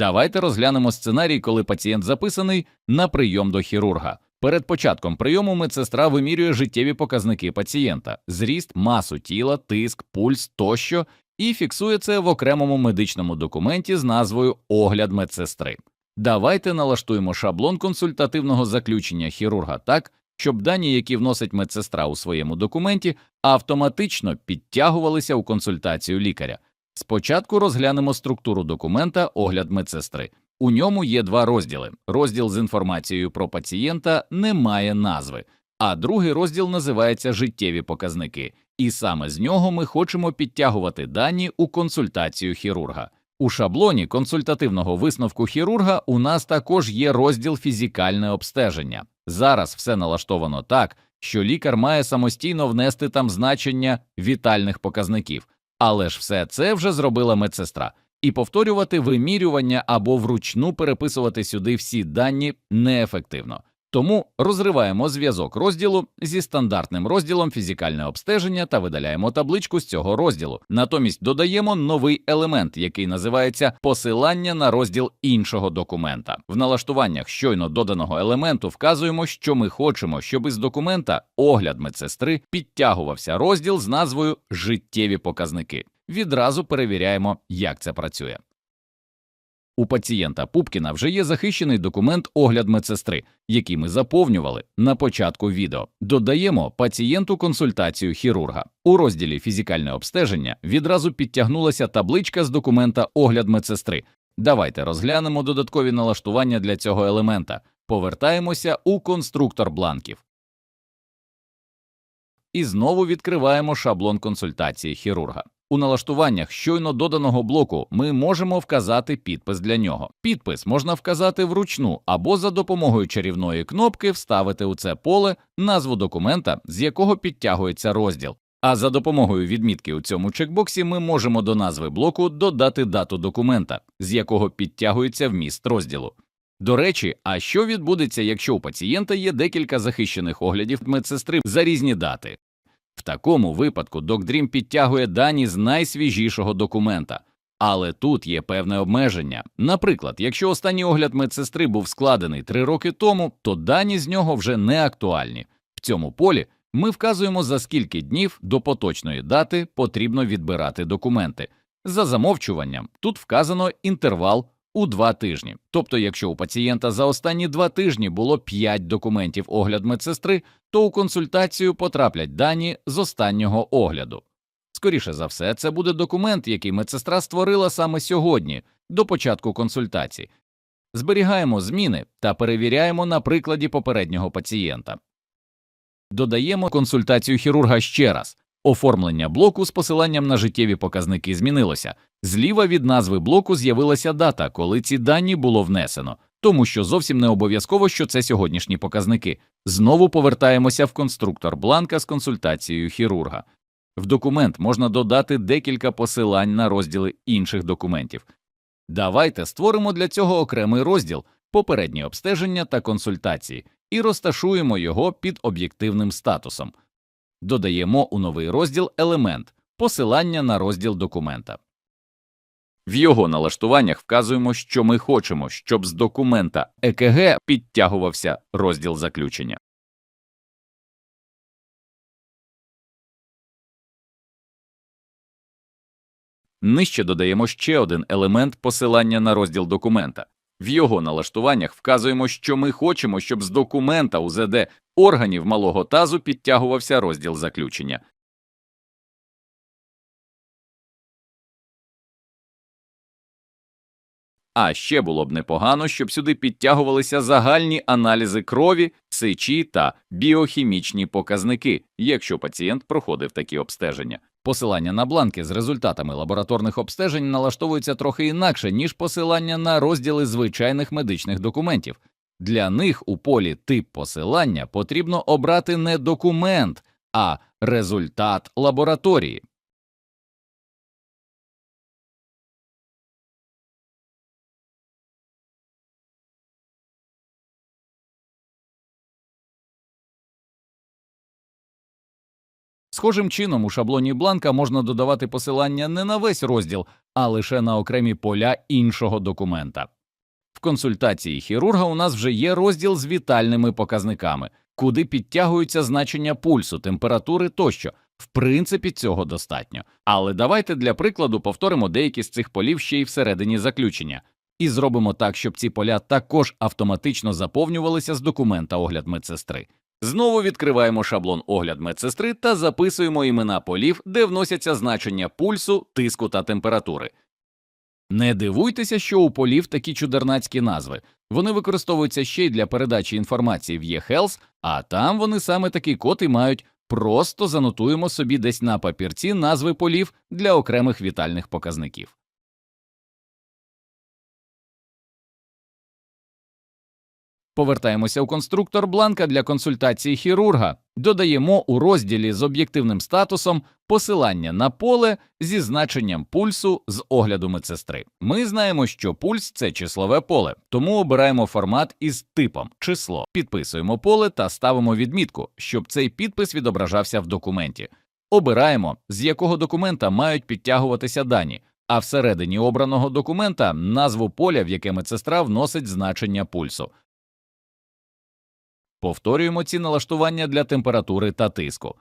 Давайте розглянемо сценарій, коли пацієнт записаний на прийом до хірурга. Перед початком прийому медсестра вимірює життєві показники пацієнта: зріст, масу тіла, тиск, пульс тощо, і фіксує це в окремому медичному документі з назвою Огляд медсестри. Давайте налаштуємо шаблон консультативного заключення хірурга так, щоб дані, які вносить медсестра у своєму документі, автоматично підтягувалися у консультацію лікаря. Спочатку розглянемо структуру документа огляд медсестри. У ньому є два розділи. Розділ з інформацією про пацієнта не має назви, а другий розділ називається життєві показники, і саме з нього ми хочемо підтягувати дані у консультацію хірурга. У шаблоні консультативного висновку хірурга у нас також є розділ фізикальне обстеження. Зараз все налаштовано так, що лікар має самостійно внести там значення вітальних показників, але ж все це вже зробила медсестра, і повторювати вимірювання або вручну переписувати сюди всі дані неефективно. Тому розриваємо зв'язок розділу зі стандартним розділом фізикальне обстеження та видаляємо табличку з цього розділу. Натомість додаємо новий елемент, який називається посилання на розділ іншого документа. В налаштуваннях щойно доданого елементу вказуємо, що ми хочемо, щоб із документа огляд медсестри підтягувався розділ з назвою Життєві показники. Відразу перевіряємо, як це працює. У пацієнта Пупкіна вже є захищений документ огляд медсестри, який ми заповнювали на початку відео. Додаємо пацієнту консультацію хірурга. У розділі Фізикальне обстеження відразу підтягнулася табличка з документа огляд медсестри. Давайте розглянемо додаткові налаштування для цього елемента. Повертаємося у конструктор бланків. І знову відкриваємо шаблон консультації хірурга. У налаштуваннях щойно доданого блоку ми можемо вказати підпис для нього. Підпис можна вказати вручну або за допомогою чарівної кнопки вставити у це поле назву документа, з якого підтягується розділ. А за допомогою відмітки у цьому чекбоксі ми можемо до назви блоку додати дату документа, з якого підтягується вміст розділу. До речі, а що відбудеться, якщо у пацієнта є декілька захищених оглядів медсестри за різні дати? В такому випадку DocDream підтягує дані з найсвіжішого документа, але тут є певне обмеження. Наприклад, якщо останній огляд медсестри був складений три роки тому, то дані з нього вже не актуальні. В цьому полі ми вказуємо, за скільки днів до поточної дати потрібно відбирати документи. За замовчуванням тут вказано інтервал у два тижні. Тобто, якщо у пацієнта за останні два тижні було 5 документів огляд медсестри, то у консультацію потраплять дані з останнього огляду. Скоріше за все, це буде документ, який медсестра створила саме сьогодні, до початку консультації. Зберігаємо зміни та перевіряємо на прикладі попереднього пацієнта. Додаємо консультацію хірурга ще раз. Оформлення блоку з посиланням на життєві показники змінилося. Зліва від назви блоку з'явилася дата, коли ці дані було внесено, тому що зовсім не обов'язково, що це сьогоднішні показники. Знову повертаємося в конструктор бланка з консультацією хірурга. В документ можна додати декілька посилань на розділи інших документів. Давайте створимо для цього окремий розділ попереднє обстеження та консультації і розташуємо його під об'єктивним статусом. Додаємо у новий розділ елемент посилання на розділ документа. В його налаштуваннях вказуємо, що ми хочемо, щоб з документа ЕКГ підтягувався розділ заключення. Нижче додаємо ще один елемент посилання на розділ документа. В його налаштуваннях вказуємо, що ми хочемо, щоб з документа УЗД органів малого тазу підтягувався розділ заключення. А ще було б непогано, щоб сюди підтягувалися загальні аналізи крові, сечі та біохімічні показники, якщо пацієнт проходив такі обстеження. Посилання на бланки з результатами лабораторних обстежень налаштовуються трохи інакше, ніж посилання на розділи звичайних медичних документів. Для них у полі тип посилання потрібно обрати не документ, а результат лабораторії. Схожим чином у шаблоні бланка можна додавати посилання не на весь розділ, а лише на окремі поля іншого документа. Консультації хірурга у нас вже є розділ з вітальними показниками, куди підтягуються значення пульсу, температури тощо. В принципі, цього достатньо. Але давайте для прикладу повторимо деякі з цих полів ще й всередині заключення, і зробимо так, щоб ці поля також автоматично заповнювалися з документа огляд медсестри. Знову відкриваємо шаблон огляд медсестри та записуємо імена полів, де вносяться значення пульсу, тиску та температури. Не дивуйтеся, що у полів такі чудернацькі назви. Вони використовуються ще й для передачі інформації в eHealth, а там вони саме такий код і мають. Просто занотуємо собі десь на папірці назви полів для окремих вітальних показників. Повертаємося у конструктор бланка для консультації хірурга, додаємо у розділі з об'єктивним статусом посилання на поле зі значенням пульсу з огляду медсестри. Ми знаємо, що пульс це числове поле, тому обираємо формат із типом число, підписуємо поле та ставимо відмітку, щоб цей підпис відображався в документі. Обираємо, з якого документа мають підтягуватися дані, а всередині обраного документа назву поля, в яке медсестра вносить значення пульсу. Повторюємо ці налаштування для температури та тиску.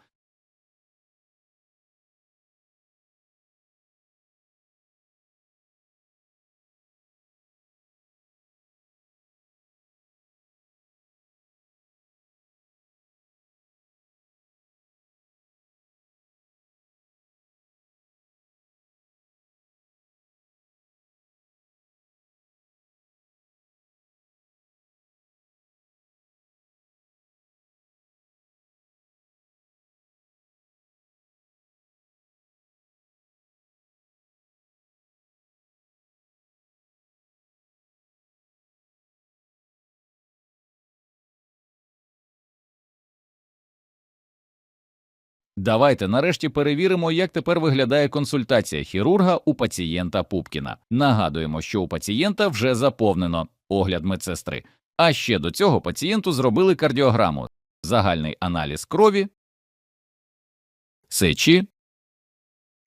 Давайте нарешті перевіримо, як тепер виглядає консультація хірурга у пацієнта Пупкіна. Нагадуємо, що у пацієнта вже заповнено огляд медсестри. А ще до цього пацієнту зробили кардіограму, загальний аналіз крові, сечі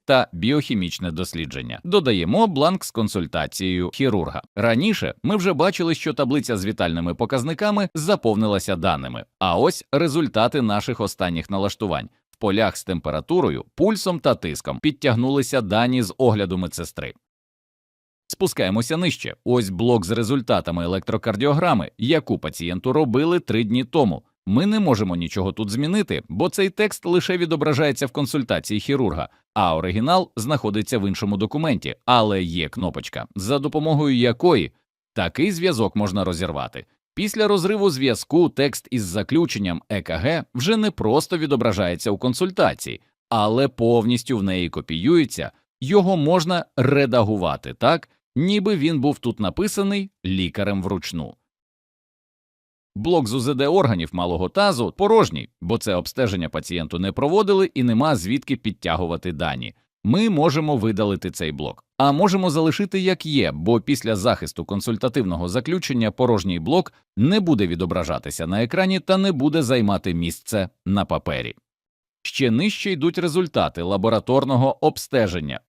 та біохімічне дослідження. Додаємо бланк з консультацією хірурга. Раніше ми вже бачили, що таблиця з вітальними показниками заповнилася даними. А ось результати наших останніх налаштувань. Полях з температурою, пульсом та тиском підтягнулися дані з огляду медсестри. Спускаємося нижче. Ось блок з результатами електрокардіограми, яку пацієнту робили три дні тому. Ми не можемо нічого тут змінити, бо цей текст лише відображається в консультації хірурга, а оригінал знаходиться в іншому документі, але є кнопочка, за допомогою якої такий зв'язок можна розірвати. Після розриву зв'язку текст із заключенням ЕКГ вже не просто відображається у консультації, але повністю в неї копіюється, його можна редагувати так, ніби він був тут написаний лікарем вручну. Блок з УЗД органів малого тазу порожній, бо це обстеження пацієнту не проводили і нема звідки підтягувати дані. Ми можемо видалити цей блок, а можемо залишити як є, бо після захисту консультативного заключення порожній блок не буде відображатися на екрані та не буде займати місце на папері. Ще нижче йдуть результати лабораторного обстеження.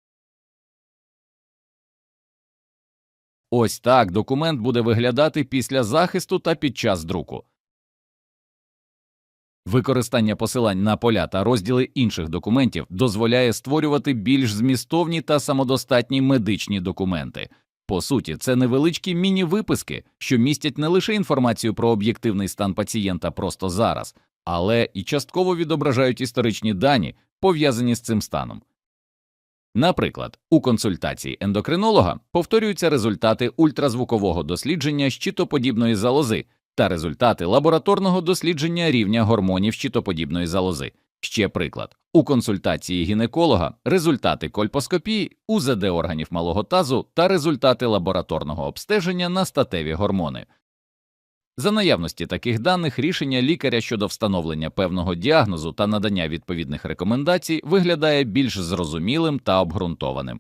Ось так документ буде виглядати після захисту та під час друку. Використання посилань на поля та розділи інших документів дозволяє створювати більш змістовні та самодостатні медичні документи. По суті, це невеличкі міні-виписки, що містять не лише інформацію про об'єктивний стан пацієнта просто зараз, але і частково відображають історичні дані, пов'язані з цим станом. Наприклад, у консультації ендокринолога повторюються результати ультразвукового дослідження щитоподібної залози та результати лабораторного дослідження рівня гормонів щитоподібної залози. Ще приклад у консультації гінеколога результати кольпоскопії, УЗД органів малого тазу та результати лабораторного обстеження на статеві гормони. За наявності таких даних рішення лікаря щодо встановлення певного діагнозу та надання відповідних рекомендацій виглядає більш зрозумілим та обґрунтованим.